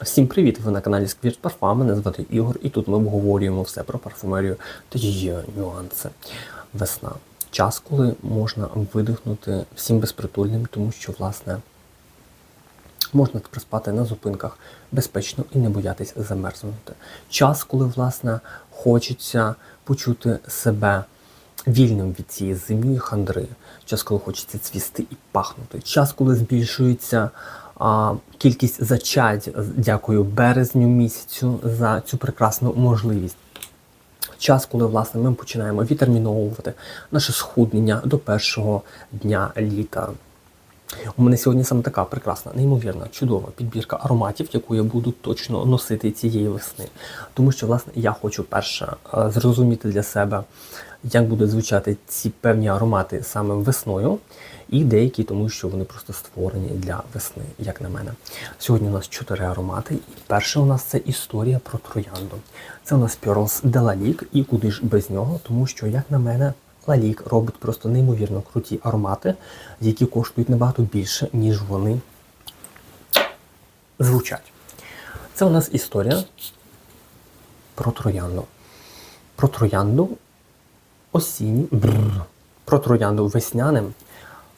Всім привіт! Ви на каналі Squirt Parfum, мене звати Ігор, і тут ми обговорюємо все про парфумерію та її нюанси. Весна. Час, коли можна видихнути всім безпритульним, тому що, власне, можна приспати на зупинках безпечно і не боятись замерзнути. Час, коли, власне, хочеться почути себе вільним від цієї зимньої хандри. Час, коли хочеться цвісти і пахнути. Час, коли збільшується кількість зачать. Дякую березню місяцю за цю прекрасну можливість. Час, коли власне ми починаємо відтерміновувати наше схуднення до першого дня літа. У мене сьогодні саме така прекрасна, неймовірна, чудова підбірка ароматів, яку я буду точно носити цієї весни. Тому що, власне, я хочу перше е, зрозуміти для себе, як будуть звучати ці певні аромати саме весною, і деякі, тому що вони просто створені для весни, як на мене. Сьогодні у нас чотири аромати, і перше у нас це історія про троянду. Це у нас de la і куди ж без нього, тому що, як на мене, Лалік робить просто неймовірно круті аромати, які коштують набагато більше, ніж вони звучать. Це у нас історія про троянду. Про троянду осінню, бррр, про троянду весняним,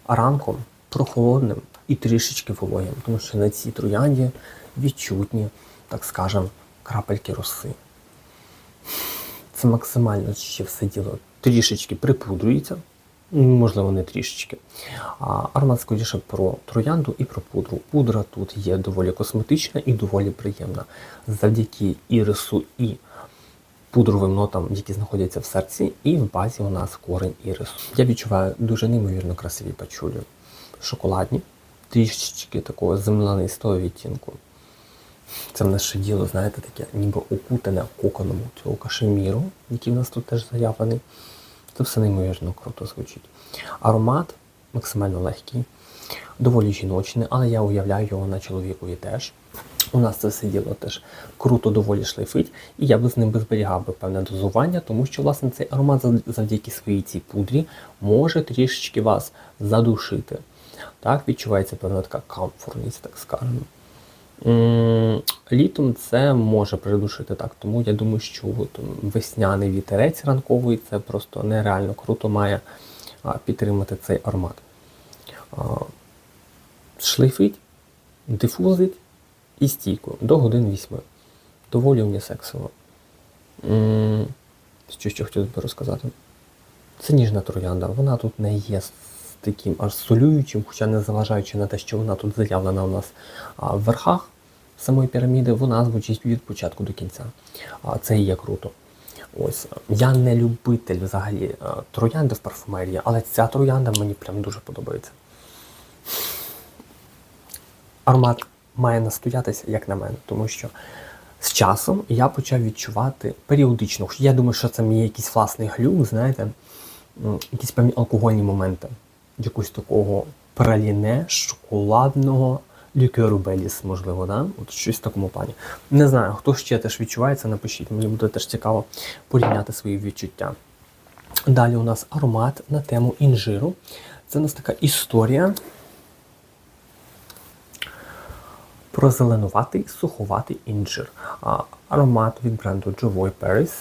ранком прохолодним і трішечки вологим, тому що на цій троянді відчутні, так скажемо, крапельки роси. Це максимально ще все діло трішечки припудрюється, можливо, не трішечки. А аромат скоріше про троянду і про пудру. Пудра тут є доволі косметична і доволі приємна. Завдяки ірису і пудровим нотам, які знаходяться в серці, і в базі у нас корень ірису. Я відчуваю дуже неймовірно красиві пачулі. Шоколадні, трішечки такого землянистого відтінку. Це в нас ще діло, знаєте, таке, ніби окутане коконом цього кашеміру, який в нас тут теж заявлений. Це все неймовірно круто звучить. Аромат максимально легкий, доволі жіночний, але я уявляю його на чоловікові теж. У нас це все діло теж круто доволі шлейфить, і я би з ним би зберігав би певне дозування, тому що власне цей аромат завдяки своїй цій пудрі може трішечки вас задушити. Так, відчувається певна така комфортність, так скажемо. Літом це може придушити так, тому я думаю, що от весняний вітерець ранковий це просто нереально круто має підтримати цей аромат. Шлейфить, дифузить і стійко до годин 8. Доволі унісексово. Що ще хотів би розказати? Це ніжна троянда, вона тут не є таким аж солюючим, хоча не заважаючи на те, що вона тут заявлена у нас в верхах самої піраміди, вона звучить від початку до кінця. Це і є круто. Ось Я не любитель взагалі троянди в парфумерії, але ця троянда мені прям дуже подобається. Аромат має настоятися, як на мене, тому що з часом я почав відчувати періодично. Я думаю, що це мій якийсь власний глюк, знаєте, якісь певні алкогольні моменти якогось такого праліне, шоколадного лікеру Беліс, можливо, да? От щось в такому плані. Не знаю, хто ще теж відчувається, напишіть, мені буде теж цікаво порівняти свої відчуття. Далі у нас аромат на тему інжиру. Це у нас така історія про зеленуватий суховатий інжир. Аромат від бренду Jovoy Paris.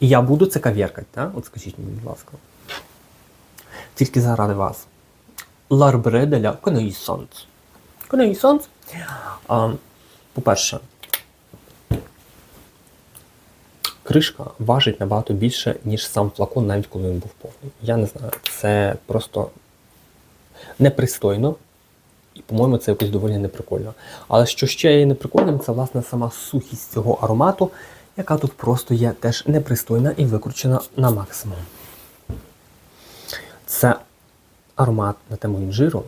І я буду це кав'яркати, так? От скажіть мені, будь ласка. Тільки заради вас. De la connaissance. Connaissance. По-перше, кришка важить набагато більше, ніж сам флакон, навіть коли він був повний. Я не знаю, це просто непристойно. І, по-моєму, це якось доволі неприкольно. Але що ще є неприкольним, це власне сама сухість цього аромату, яка тут просто є теж непристойна і викручена на максимум. Це аромат на тему інжиру,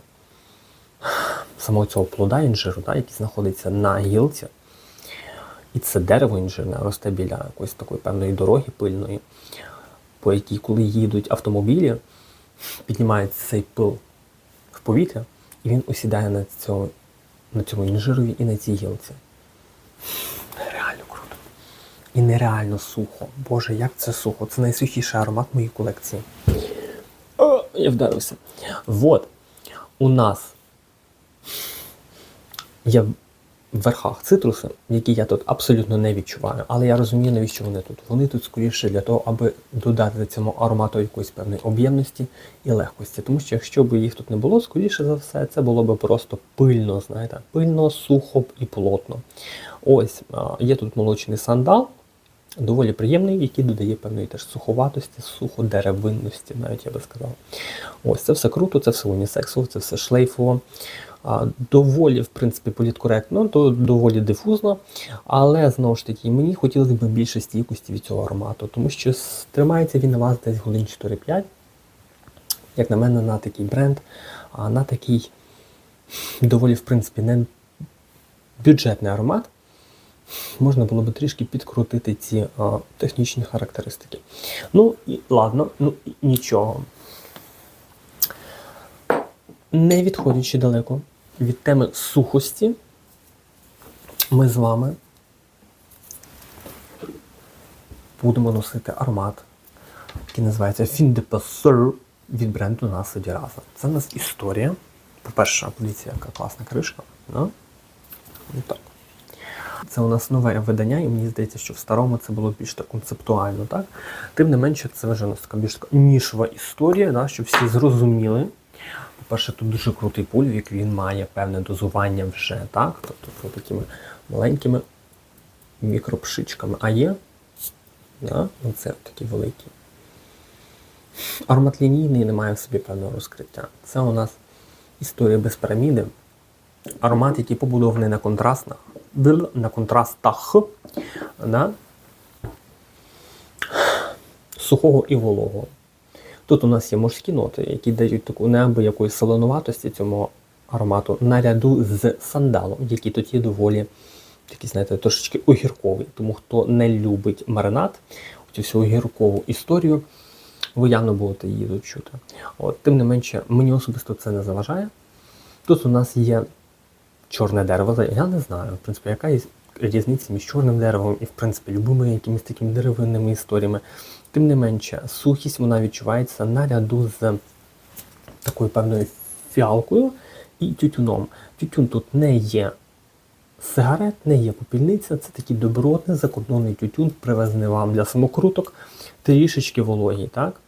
самого цього плода інжиру, да, який знаходиться на гілці. І це дерево інжирне росте біля якоїсь такої певної дороги пильної, по якій, коли їдуть автомобілі, піднімається цей пил в повітря, і він осідає на цьому, на цьому інжирові і на цій гілці. Нереально круто. І нереально сухо. Боже, як це сухо! Це найсухіший аромат моєї колекції. О, я вдарився. Вот. У нас є в верхах цитруси, які я тут абсолютно не відчуваю, але я розумію, навіщо вони тут. Вони тут скоріше для того, аби додати цьому аромату якоїсь певної об'ємності і легкості. Тому що якщо б їх тут не було, скоріше за все, це було б просто пильно, знаєте, пильно, сухо і плотно. Ось є тут молочний сандал. Доволі приємний, який додає певної теж суховатості, суходеревинності, навіть я би сказав. Ось це все круто, це все унісексово, це все шлейфово. Доволі, в принципі, політкоректно, то доволі дифузно, але знову ж таки, мені хотілося б більше стійкості від цього аромату, тому що тримається він на вас десь годин 4-5, як на мене, на такий бренд, а на такий доволі, в принципі, не бюджетний аромат. Можна було б трішки підкрутити ці а, технічні характеристики. Ну і ладно, ну і нічого. Не відходячи далеко від теми сухості, ми з вами будемо носити аромат, який називається Fin від бренду Nasa di Це у нас історія. По-перше, подивіться, яка класна кришка. Ну так. Це у нас нове видання, і мені здається, що в старому це було більш так концептуально, так? Тим не менше, це вже у нас така більш така нішова історія, да, щоб всі зрозуміли. По-перше, тут дуже крутий пульвік, він має певне дозування вже, так? Тобто такими маленькими мікропшичками. А є да? оце такий великий. Аромат лінійний не має в собі певного розкриття. Це у нас історія без піраміди. Аромат, який побудований на контрастах, на контрастах да? сухого і вологого. Тут у нас є морські ноти, які дають таку неабиякої солонуватості цьому аромату наряду з сандалом, який тут є доволі такий, знаєте, трошечки огірковий. Тому хто не любить маринад, цю всю огіркову історію, ви явно будете її тут. От, тим не менше, мені особисто це не заважає. Тут у нас є чорне дерево. Я не знаю, в принципі, яка є різниця між чорним деревом і, в принципі, любими якимись такими деревинними історіями. Тим не менше, сухість вона відчувається наряду з такою певною фіалкою і тютюном. Тютюн тут не є сигарет, не є попільниця, це такий добротний закордонний тютюн, привезений вам для самокруток, трішечки вологий, так?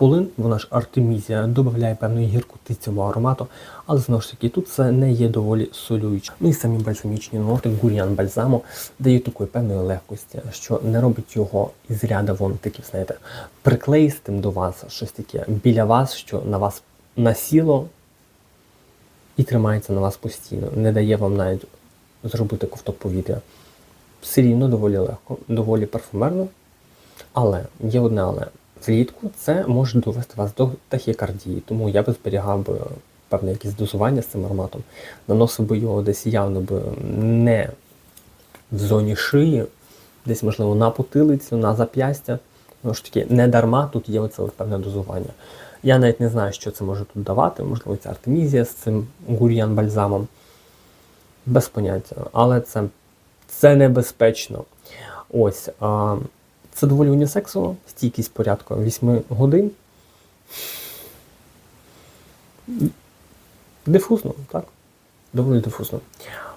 Полин, вона ж артемізія, додає певної гіркоти цьому аромату, але знову ж таки тут це не є доволі солююче. Ну і самі бальзамічні ноти, гур'ян бальзаму дають такої певної легкості, що не робить його із ряда вон таким, знаєте, приклеїстим до вас, щось таке біля вас, що на вас насіло і тримається на вас постійно, не дає вам навіть зробити ковток повітря. Все рівно доволі легко, доволі парфумерно. Але є одне але. Влітку це може довести вас до тахікардії, тому я би зберігав би певне якесь дозування з цим ароматом. Наносив би його десь явно би не в зоні шиї, десь, можливо, на потилицю, на зап'ястя. Знову ж таки, не дарма тут є оце певне дозування. Я навіть не знаю, що це може тут давати, можливо, це артемізія з цим гур'ян бальзамом. Без поняття. Але це, це небезпечно. Ось. А, доволі унісексово, стійкість порядку 8 годин. Дифузно, так? Доволі дифузно.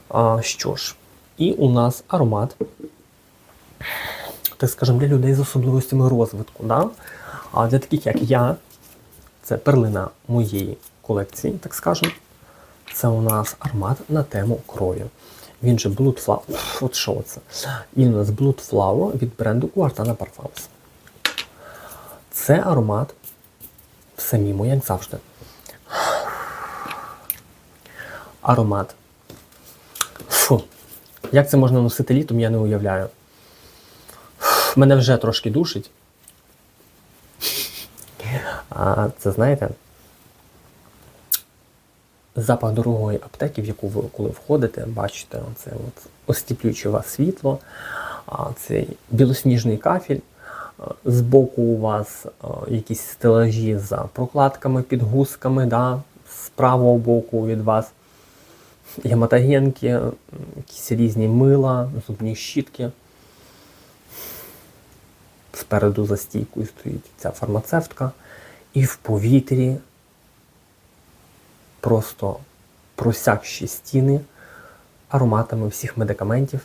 А, що ж, і у нас аромат, так скажемо, для людей з особливостями розвитку. Да? А для таких, як я, це перлина моєї колекції, так скажемо. Це у нас аромат на тему крові. Він же Blood Flower. От що це? Він у нас Blood Flower від бренду Guartana Parfums. Це аромат в самому, як завжди. Аромат. Фу. Як це можна носити літом, я не уявляю. Мене вже трошки душить. А це знаєте, запах дорогої аптеки, в яку ви коли входите, бачите це от остіплююче вас світло, цей білосніжний кафель. Збоку у вас якісь стелажі за прокладками, підгузками, да, з правого боку від вас гематогенки, якісь різні мила, зубні щітки. Спереду за стійкою стоїть ця фармацевтка, і в повітрі просто просякші стіни ароматами всіх медикаментів,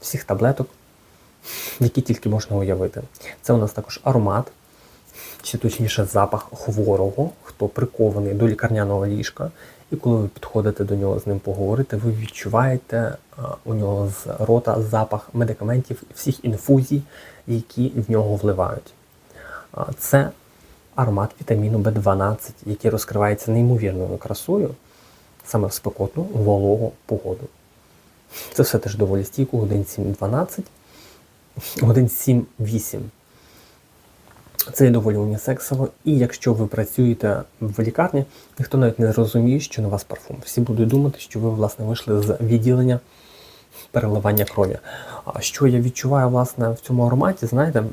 всіх таблеток, які тільки можна уявити. Це у нас також аромат, чи точніше запах хворого, хто прикований до лікарняного ліжка. І коли ви підходите до нього з ним поговорити, ви відчуваєте а, у нього з рота запах медикаментів, всіх інфузій, які в нього вливають. А, Це аромат вітаміну В12, який розкривається неймовірною красою саме в спекотну вологу погоду. Це все теж доволі стійко, годин 7-12, годин 7-8. Це доволі унісексово, і якщо ви працюєте в лікарні, ніхто навіть не зрозуміє, що на вас парфум. Всі будуть думати, що ви власне вийшли з відділення переливання крові. А що я відчуваю власне в цьому ароматі, знаєте,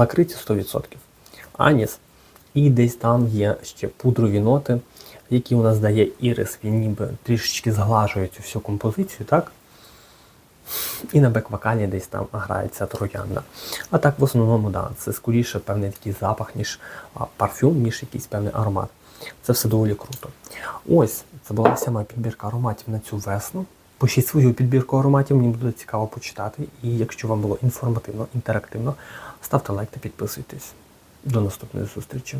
м, лакриті 100%, аніс, і десь там є ще пудрові ноти, які у нас дає ірис, він ніби трішечки зглажує цю всю композицію, так? І на бек-вокалі десь там грається троянда. А так, в основному, да, це скоріше певний такий запах, ніж парфюм, ніж якийсь певний аромат. Це все доволі круто. Ось, це була моя підбірка ароматів на цю весну. Пишіть свою підбірку ароматів, мені буде цікаво почитати. І якщо вам було інформативно, інтерактивно, ставте лайк та підписуйтесь. До наступної зустрічі.